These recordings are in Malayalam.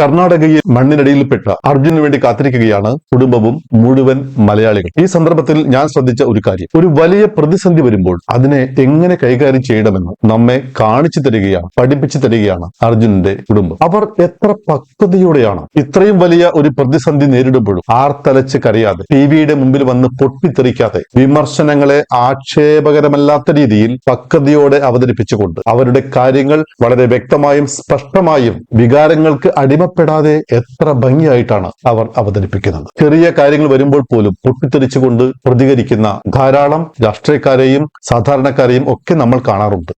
കർണാടകയിൽ മണ്ണിനടിയിൽപ്പെട്ട അർജുനു വേണ്ടി കാത്തിരിക്കുകയാണ് കുടുംബവും മുഴുവൻ മലയാളികൾ ഈ സന്ദർഭത്തിൽ ഞാൻ ശ്രദ്ധിച്ച ഒരു കാര്യം. ഒരു വലിയ പ്രതിസന്ധി വരുമ്പോൾ അതിനെ എങ്ങനെ കൈകാര്യം ചെയ്യണമെന്ന് നമ്മെ കാണിച്ചു തരികയാണ് പഠിപ്പിച്ചു തരികയാണ് അർജുനന്റെ കുടുംബം. അവർ എത്ര പക്വതയോടെയാണ് ഇത്രയും വലിയ ഒരു പ്രതിസന്ധി നേരിടുമ്പോഴും ആർത്തലച്ച് കരയാതെ ടി വിയുടെ മുമ്പിൽ വന്ന് പൊട്ടിത്തെറിക്കാതെ വിമർശനങ്ങളെ ആക്ഷേപകരമല്ലാത്ത രീതിയിൽ പക്വതയോടെ അവതരിപ്പിച്ചുകൊണ്ട് അവരുടെ കാര്യങ്ങൾ വളരെ വ്യക്തമായും സ്പഷ്ടമായും വികാരങ്ങൾക്ക് അടിമപ്പെടാതെ എത്ര ഭംഗിയായിട്ടാണ് അവർ അവതരിപ്പിക്കുന്നത്. ചെറിയ കാര്യങ്ങൾ വരുമ്പോൾ പോലും പൊട്ടിത്തെറിച്ചുകൊണ്ട് പ്രതികരിക്കുന്ന ധാരാളം രാഷ്ട്രീയക്കാരെയും സാധാരണക്കാരെയും ഒക്കെ നമ്മൾ കാണാറുണ്ട്.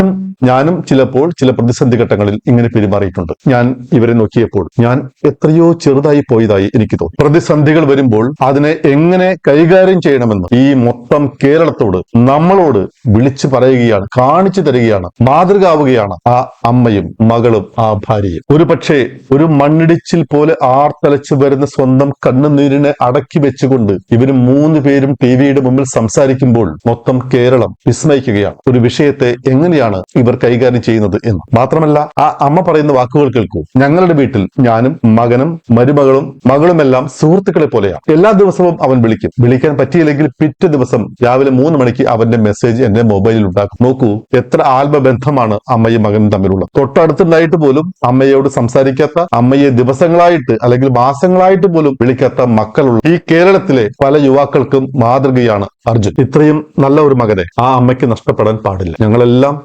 ഞാനും ചിലപ്പോൾ ചില പ്രതിസന്ധി ഘട്ടങ്ങളിൽ ഇങ്ങനെ പെരുമാറിയിട്ടുണ്ട്. ഞാൻ ഇവരെ നോക്കിയപ്പോൾ ഞാൻ എത്രയോ ചെറുതായി പോയതായി എനിക്ക് തോന്നി. പ്രതിസന്ധികൾ വരുമ്പോൾ അതിനെ എങ്ങനെ കൈകാര്യം ചെയ്യണമെന്ന് ഈ മൊത്തം കേരളത്തോട് നമ്മളോട് വിളിച്ചു പറയുകയാണ് കാണിച്ചു തരികയാണ് മാതൃകാവുകയാണ് ആ അമ്മയും മകളും ആ ഭാര്യയും. ഒരു പക്ഷേ ഒരു മണ്ണിടിച്ചിൽ പോലെ ആർത്തലച്ചു വരുന്ന സ്വന്തം കണ്ണുനീരിനെ അടക്കി വെച്ചുകൊണ്ട് ഇവർ മൂന്ന് പേരും ടി വിയുടെ മുമ്പിൽ സംസാരിക്കുമ്പോൾ മൊത്തം കേരളം വിസ്മയിക്കുകയാണ്. ഒരു വിഷയത്തെ എങ്ങനെയാണ് ഇവർ കൈകാര്യം ചെയ്യുന്നത് എന്ന്. മാത്രമല്ല ആ അമ്മ പറയുന്ന വാക്കുകൾ കേൾക്കൂ. ഞങ്ങളുടെ വീട്ടിൽ ഞാനും മകനും മരുമകളും മകളുമെല്ലാം സുഹൃത്തുക്കളെ പോലെയാണ് എല്ലാ ദിവസവും അവൻ വിളിക്കും. വിളിക്കാൻ പറ്റിയില്ലെങ്കിൽ പിറ്റേ ദിവസം രാവിലെ മൂന്ന് മണിക്ക് അവന്റെ മെസ്സേജ് എന്റെ മൊബൈലിൽ ഉണ്ടാക്കും. നോക്കൂ എത്ര ആത്മബന്ധമാണ് അമ്മയും മകനും തമ്മിലുള്ള. തൊട്ടടുത്തുണ്ടായിട്ട് പോലും അമ്മയോട് സംസാരിക്കാത്ത അമ്മയെ ദിവസങ്ങളായിട്ട് അല്ലെങ്കിൽ മാസങ്ങളായിട്ട് പോലും വിളിക്കാത്ത മക്കളുള്ള ഈ കേരളത്തിലെ പല യുവാക്കൾക്കും മാതൃകയാണ് അർജുൻ. ഇത്രയും നല്ല ഒരു മകനെ ആ അമ്മയ്ക്ക് നഷ്ടപ്പെടാൻ പാടില്ല. ഞങ്ങളെല്ലാം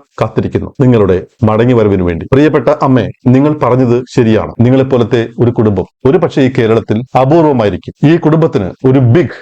കാത്തിരിക്കുന്നു നിങ്ങളുടെ മടങ്ങി വരവിന് വേണ്ടി. പ്രിയപ്പെട്ട അമ്മേ നിങ്ങൾ പറഞ്ഞത് ശരിയാണ്. നിങ്ങളെപ്പോലത്തെ ഒരു കുടുംബം. ഒരു പക്ഷേ ഈ കേരളത്തിൽ അപൂർവമായിരിക്കും. ഈ കുടുംബത്തിന് ഒരു ബിഗ്